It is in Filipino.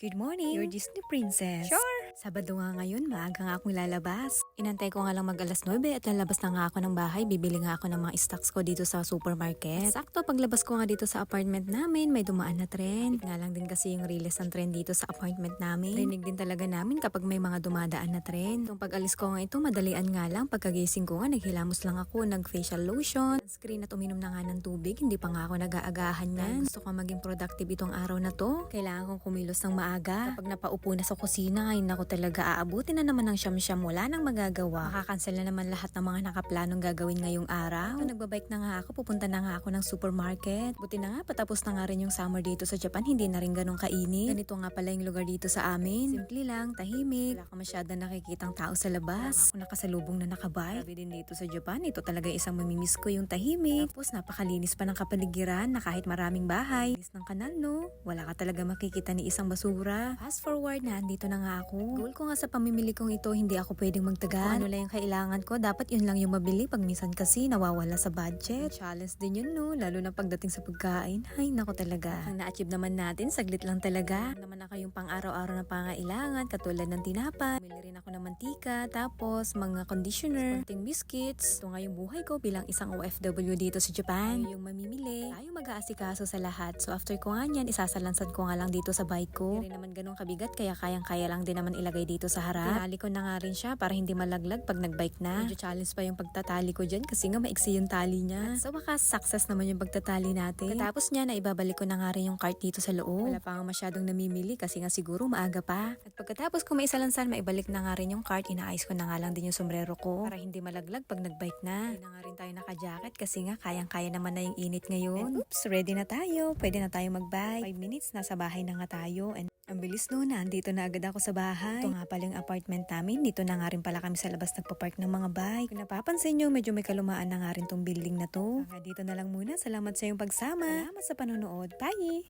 Good morning, your Disney princess. Sure. Sabado nga ngayon, maaga nga akong lalabas. Inantay ko nga lang mag alas 9 at lalabas na nga ako ng bahay. Bibili nga ako ng mga stocks ko dito sa supermarket. Sakto, paglabas ko nga dito sa apartment namin, may dumaan na trend. Nga lang din kasi yung release ng trend dito sa apartment namin. Rinig din talaga namin kapag may mga dumadaan na trend. Nung pag-alis ko nga ito, madalian nga lang. Pagkagising ko nga, naghilamos lang ako, nag-facial lotion, screen at uminom na nga ng tubig. Hindi pa nga ako nag-aagahan yan. Gusto ko maging productive itong araw na to. Kailangan kong kumilos ng maaga. Kapag napaupo na sa kusina, ay nako talaga aabutin na naman ng siyam-siyam. Wala nang magagawa. Makakancel na naman lahat ng mga nakaplanong gagawin ngayong araw. Ito, nagbabike na nga ako. Pupunta na nga ako ng supermarket. Buti na nga, patapos na nga rin yung summer dito sa Japan. Hindi na rin ganun kainit. Ganito nga pala yung lugar dito sa amin. Simple lang, tahimik. Wala ka masyadong nakikitang tao sa labas. Ako nakasalubong na nakabike. Sabi din dito sa Japan, ito talaga isang mamimiss ko yung tahimik. Tapos napakalinis pa ng kapaligiran na kahit maraming bahay. Linis ng kanal, no? Wala ka talaga makikita ni isang basura. Fast forward na, andito na nga ako. Goal ko nga sa pamimili kong ito, hindi ako pwedeng magtagal. Kung ano lang yung kailangan ko, dapat yun lang yung mabili. Pag minsan kasi nawawala sa budget. Challenge din yun, no? Lalo na pagdating sa pagkain. Ay, nako talaga. Ang na-achieve naman natin, saglit lang talaga. Naman na kayong pang-araw-araw na pangailangan, katulad ng tinapay. Bumili rin ako ng mantika, tapos mga conditioner, konting biscuits. Ito nga yung buhay ko bilang isang OFW dito sa Japan. Yung mamimili. Tayo mag-aasikaso sa lahat. So after ko nga yan, isasalansan ko nga lang dito sa bike ko. Hindi rin naman ganun kabigat, kaya kayang-kaya lang din naman ilagay dito sa harap. Tinali ko na nga rin siya para hindi malaglag pag nagbike na. Medyo challenge pa yung pagtatali ko dyan kasi nga maiksi yung tali niya. At sa wakas, success naman yung pagtatali natin. Katapos niya, na ibabalik ko na nga rin yung cart dito sa loob. Wala pa nga masyadong namimili kasi nga siguro maaga pa. At pagkatapos ko maisalansan, maibalik na nga rin yung cart, inaayos ko na nga lang din yung sombrero ko para hindi malaglag pag nagbike na. Hindi na nga rin tayo naka-jacket kasi nga kayang-kaya naman na yung init ngayon. And oops, ready na tayo. Pwede na tayo mag-bike. 5 minutes, nasa bahay na nga tayo. And ang bilis no, nandito na agad ako sa bahay. Ito nga pala yung apartment namin. Dito na nga rin pala kami sa labas nagpa-park ng mga bike. Kung napapansin nyo, medyo may kalumaan na nga rin tong building na to. Hanggang dito na lang muna. Salamat sa iyong pagsama. Salamat sa panonood. Bye!